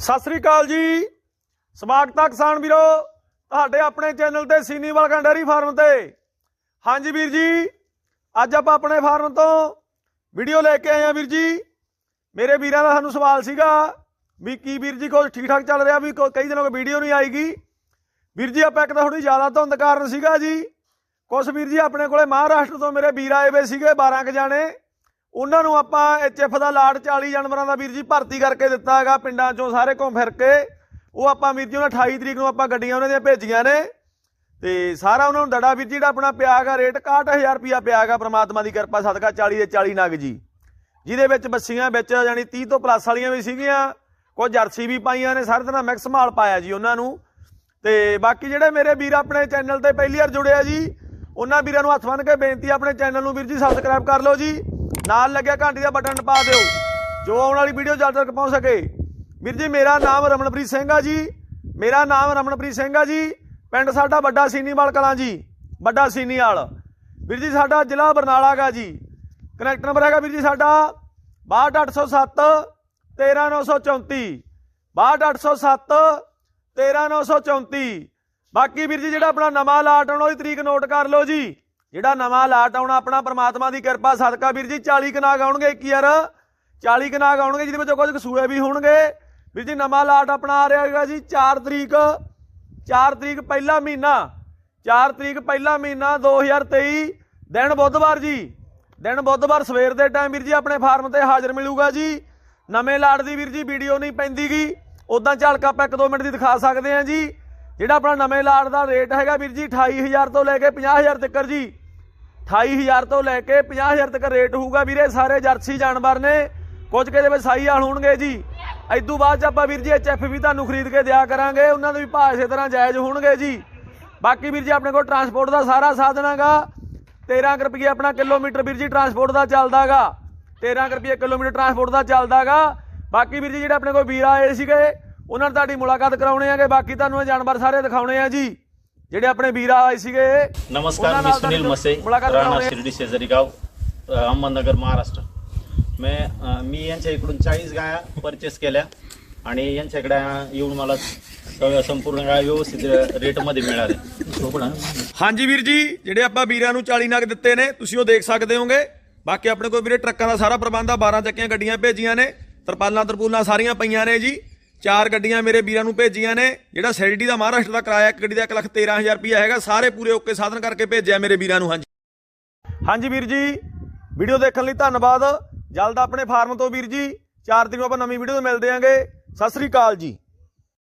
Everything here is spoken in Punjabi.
ਸਤਿ ਸ੍ਰੀ ਅਕਾਲ ਜੀ। ਸਵਾਗਤ ਹੈ ਕਿਸਾਨ ਵੀਰੋ। ਤੁਹਾਡੇ ਆਪਣੇ ਚੈਨਲ ਤੇ ਸੀਨੀਵਾਲ ਗਾਂ ਫਾਰਮ ਤੇ। ਹਾਂਜੀ ਵੀਰ ਜੀ, ਅੱਜ ਆਪਾਂ ਆਪਣੇ ਫਾਰਮ ਤੋਂ ਵੀਡੀਓ ਲੈ ਕੇ ਆਏ ਆ ਵੀਰ ਜੀ। ਮੇਰੇ ਵੀਰਾਂ ਦਾ ਸਾਨੂੰ ਸਵਾਲ ਸੀਗਾ ਵੀ ਕੀ ਵੀਰ ਜੀ ਕੁਝ ਠੀਕ ਠਾਕ ਚੱਲ ਰਿਹਾ ਵੀ ਕਈ ਦਿਨੋਂ ਕੋਈ ਵੀਡੀਓ ਨਹੀਂ ਆਏਗੀ ਵੀਰ ਜੀ, ਆਪਾਂ ਇੱਕ ਤਾਂ ਥੋੜੀ ਜ਼ਿਆਦਾ ਧੁੰਦ ਕਾਰਨ ਸੀਗਾ ਜੀ। ਕੁਛ ਵੀਰ ਜੀ ਆਪਣੇ ਕੋਲੇ ਮਹਾਰਾਸ਼ਟਰ ਤੋਂ ਮੇਰੇ ਵੀਰ ਆਏ ਵੇ ਸੀਗੇ 12 ਕ ਜਾਣੇ। ਉਹਨਾਂ ਨੂੰ ਆਪਾਂ ਐਚਐਫ ਦਾ ਲਾਟ 40 ਜਾਨਵਰਾਂ ਦਾ ਵੀਰ ਜੀ ਭਰਤੀ ਕਰਕੇ ਦਿੱਤਾ ਹੈਗਾ ਪਿੰਡਾਂ ਚੋਂ ਸਾਰੇ ਘੁੰਮ ਫਿਰ ਕੇ। ਉਹ ਆਪਾਂ ਵੀਰ ਜੀ ਉਹਨਾਂ 28 ਤਰੀਕ ਨੂੰ ਆਪਾਂ ਗੱਡੀਆਂ ਉਹਨਾਂ ਦੀਆਂ ਭੇਜੀਆਂ ਨੇ। ਤੇ ਸਾਰਾ ਉਹਨਾਂ ਨੂੰ ਦੜਾ ਵੀਰ ਜੀ ਜਿਹੜਾ ਆਪਣਾ ਪਿਆਗਾ ਰੇਟ 61000 ਰੁਪਿਆ ਪਿਆਗਾ ਪ੍ਰਮਾਤਮਾ ਦੀ ਕਿਰਪਾ ਸਦਕਾ 40 ਦੇ 40 ਨਗ ਜੀ। ਜਿਹਦੇ ਵਿੱਚ ਬੱਸੀਆਂ ਵਿੱਚ ਯਾਨੀ 30 ਤੋਂ ਪਲੱਸ ਵਾਲੀਆਂ ਵੀ ਸੀਗੀਆਂ, ਕੁਝ ਜਰਸੀ ਵੀ ਪਾਈਆਂ ਨੇ, ਸਾਰੇ ਤਰ੍ਹਾਂ ਮਿਕਸ ਮਾਲ ਪਾਇਆ ਜੀ ਉਹਨਾਂ ਨੂੰ। ਤੇ ਬਾਕੀ ਜਿਹੜੇ ਮੇਰੇ ਵੀਰ ਆਪਣੇ ਚੈਨਲ ਤੇ ਪਹਿਲੀ ਵਾਰ ਜੁੜਿਆ ਜੀ, ਉਹਨਾਂ ਵੀਰਾਂ ਨੂੰ ਹੱਥ ਬੰਨ੍ਹ ਕੇ ਬੇਨਤੀ ਆਪਣੇ ਚੈਨਲ ਨੂੰ ਵੀਰ ਜੀ ਸਬਸਕ੍ਰਾਈਬ ਕਰ ਲਓ ਜੀ। ਨਾਲ ਲੱਗਿਆ ਘੰਟੀ ਦਾ ਬਟਨ ਪਾ ਦਿਓ, ਜੋ ਆਉਣ ਵਾਲੀ ਵੀਡੀਓ ਜਲਦ ਤੱਕ ਪਹੁੰਚ ਸਕੇ। ਵੀਰ ਜੀ, ਮੇਰਾ ਨਾਮ ਰਮਨਪ੍ਰੀਤ ਸਿੰਘ ਆ ਜੀ। ਮੇਰਾ ਨਾਮ ਰਮਨਪ੍ਰੀਤ ਸਿੰਘ ਆ ਜੀ। ਪਿੰਡ ਸਾਡਾ ਵੱਡਾ ਸੀਨੀਵਾਲ ਕਲਾਂ ਜੀ, ਵੱਡਾ ਸੀਨੀਵਾਲ ਵੀਰ ਜੀ, ਸਾਡਾ ਜ਼ਿਲ੍ਹਾ ਬਰਨਾਲਾ ਗਾ ਜੀ। ਕਨੈਕਟ ਨੰਬਰ ਹੈਗਾ ਵੀਰ ਜੀ ਸਾਡਾ 62807 13934 62807 13934 ਬਾਕੀ ਵੀਰ ਜੀ, ਜਿਹੜਾ ਆਪਣਾ ਨਵਾਂ ਲਾਟ ਆਉਣਾ, ਉਹਦੀ ਤਰੀਕ ਨੋਟ ਕਰ ਲਓ ਜੀ। ਜਿਹੜਾ ਨਵਾਂ ਲਾਟ ਆਉਣਾ, ਆਪਣਾ ਪ੍ਰਮਾਤਮਾ ਦੀ ਕਿਰਪਾ, ਸਦਕਾ ਵੀਰ ਜੀ 40 ਕਨਾਗ ਆਉਣਗੇ ਇੱਕ ਯਾਰ। 40 ਕਨਾਗ ਆਉਣਗੇ, ਜਿਹਦੇ ਵਿੱਚੋਂ ਕੁਝ ਕਸੂਏ ਵੀ ਹੋਣਗੇ। ਵੀਰ ਜੀ, ਨਵਾਂ ਲਾਟ ਆਪਣਾ ਆ ਰਿਹਾ ਹੈਗਾ ਜੀ 4 ਤਰੀਕ 4 ਤਰੀਕ ਪਹਿਲਾ ਮਹੀਨਾ 4 ਤਰੀਕ ਪਹਿਲਾ ਮਹੀਨਾ 2023 ਦਿਨ ਬੁੱਧਵਾਰ ਜੀ। ਦਿਨ ਬੁੱਧਵਾਰ ਸਵੇਰ ਦੇ ਟਾਈਮ ਵੀਰ ਜੀ, ਆਪਣੇ ਫਾਰਮ ਤੇ ਹਾਜ਼ਰ ਮਿਲੂਗਾ ਜੀ। ਨਵੇਂ ਲਾਟ ਦੀ ਵੀਰ ਜੀ, ਵੀਡੀਓ ਨਹੀਂ ਪੈਂਦੀਗੀ। ਉਦਾਂ ਝਲਕ ਆਪਾਂ 1-2 ਮਿੰਟ ਦੀ ਦਿਖਾ ਸਕਦੇ ਹਾਂ ਜੀ। ਜਿਹੜਾ ਆਪਣਾ ਨਵੇਂ ਲਾਟ ਦਾ ਰੇਟ ਹੈਗਾ ਵੀਰ ਜੀ 28000 ਤੋਂ ਲੈ ਕੇ 50000 ਤੱਕ ਜੀ। 28000 ਤੋਂ ਲੈ ਕੇ 50000 ਤੱਕ ਰੇਟ ਹੋਊਗਾ ਵੀਰੇ, ਸਾਰੇ ਜਰਸੀ ਜਾਨਵਰ ਨੇ। ਕੁਝ ਕੇ ਦੇ ਵਿੱਚ ਸਾਈ ਵਾਲ ਹੋਣਗੇ ਜੀ। ਇਦੋਂ ਬਾਅਦ ਚ ਆਪਾਂ ਵੀਰ ਜੀ ਐਚਐਫ ਵੀ ਤੁਹਾਨੂੰ ਖਰੀਦ ਕੇ ਦਿਆ ਕਰਾਂਗੇ। ਉਹਨਾਂ ਦੇ ਵੀ ਭਾਅ ਇਸੇ ਤਰ੍ਹਾਂ ਜਾਇਜ਼ ਹੋਣਗੇ ਜੀ। ਬਾਕੀ ਵੀਰ ਜੀ ਆਪਣੇ ਕੋਲ ਟਰਾਂਸਪੋਰਟ ਦਾ ਸਾਰਾ ਸਾਧਨ ਹੈਗਾ। 13 ਕੁ ਰੁਪਏ ਆਪਣਾ ਕਿਲੋਮੀਟਰ ਵੀਰ ਜੀ ਟਰਾਂਸਪੋਰਟ ਦਾ ਚੱਲਦਾਗਾ। 13 ਕੁ ਰੁਪਏ ਕਿਲੋਮੀਟਰ ਟਰਾਂਸਪੋਰਟ ਦਾ ਚੱਲਦਾਗਾ। ਬਾਕੀ ਵੀਰ ਜੀ ਜਿਹੜੇ ਆਪਣੇ ਕੋਲ ਵੀਰ ਆਏ ਸੀਗੇ, ਉਹਨਾਂ ਨਾਲ ਤੁਹਾਡੀ ਮੁਲਾਕਾਤ ਕਰਾਉਣੇ ਆਗੇ ਬਾਕੀ ਤੁਹਾਨੂੰ ਇਹ ਜਾਨਵਰ ਸਾਰੇ ਦਿਖਾਉਣੇ ਆ ਜੀ। ਜਿਹੜੇ ਆਪਣੇ ਵੀਰ ਆਏ ਸੀਗੇ नमस्कार ਉਹਨਾਂ मी ਨਾਲ सुनील ਤੁਹਾਨੂੰ मसे मुलाकात राहणार करावणे. शिर्डी शेजारी गाव अ, अहमदनगर महाराष्ट्र मी अ, मी यांच्या इकडून चाळीस गाया परचेस केल्या आणि यांच्याकडे येऊन मला स- संपूर्ण गाय व्यवस्थित रेटमध्ये मिळाल्या ਹਾਂਜੀ ਵੀਰ ਜੀ ਜਿਹੜੇ ਆਪਾਂ ਵੀਰਾਂ ਨੂੰ 40 ਨਗ ਦਿੱਤੇ ਨੇ ਤੁਸੀਂ ਉਹ ਦੇਖ ਸਕਦੇ ਹੋਗੇ ਬਾਕੀ ਆਪਣੇ ਕੋਲ ਵੀਰੇ ਟਰੱਕਾਂ ਦਾ ਸਾਰਾ ਪ੍ਰਬੰਧ ਆ 12 ਚੱਕੀਆਂ ਗੱਡੀਆਂ ਭੇਜੀਆਂ ਨੇ ਤਰਪਾਲਾਂ ਤਰਪੂਲਾਂ ਸਾਰੀਆਂ ਪਈਆਂ ਨੇ ਜੀ ਚਾਰ ਗੱਡੀਆਂ ਮੇਰੇ ਵੀਰਾਂ ਨੂੰ ਭੇਜੀਆਂ ਨੇ, ਜਿਹੜਾ ਸੈਲਡੀ ਦਾ ਮਹਾਰਾਸ਼ਟਰ ਦਾ ਕਿਰਾਇਆ ਇੱਕ ਗੱਡੀ ਦਾ 113000 ਰੁਪਇਆ ਹੈਗਾ, ਸਾਰੇ ਪੂਰੇ ਓਕੇ ਸਾਧਨ ਕਰਕੇ ਭੇਜਿਆ ਮੇਰੇ ਵੀਰਾਂ ਨੂੰ, ਹਾਂਜੀ। ਹਾਂਜੀ ਵੀਰ ਜੀ, ਵੀਡੀਓ ਦੇਖਣ ਲਈ ਧੰਨਵਾਦ। ਜਲਦ ਆਪਣੇ ਫਾਰਮ ਤੋਂ ਵੀਰ ਜੀ, ਚਾਰ ਦਿਨ ਨੂੰ ਆਪਾਂ ਨਵੀਂ ਵੀਡੀਓ ਤੋਂ ਮਿਲਦੇ ਆਂਗੇ। ਸਤਿ ਸ੍ਰੀ ਅਕਾਲ ਜੀ।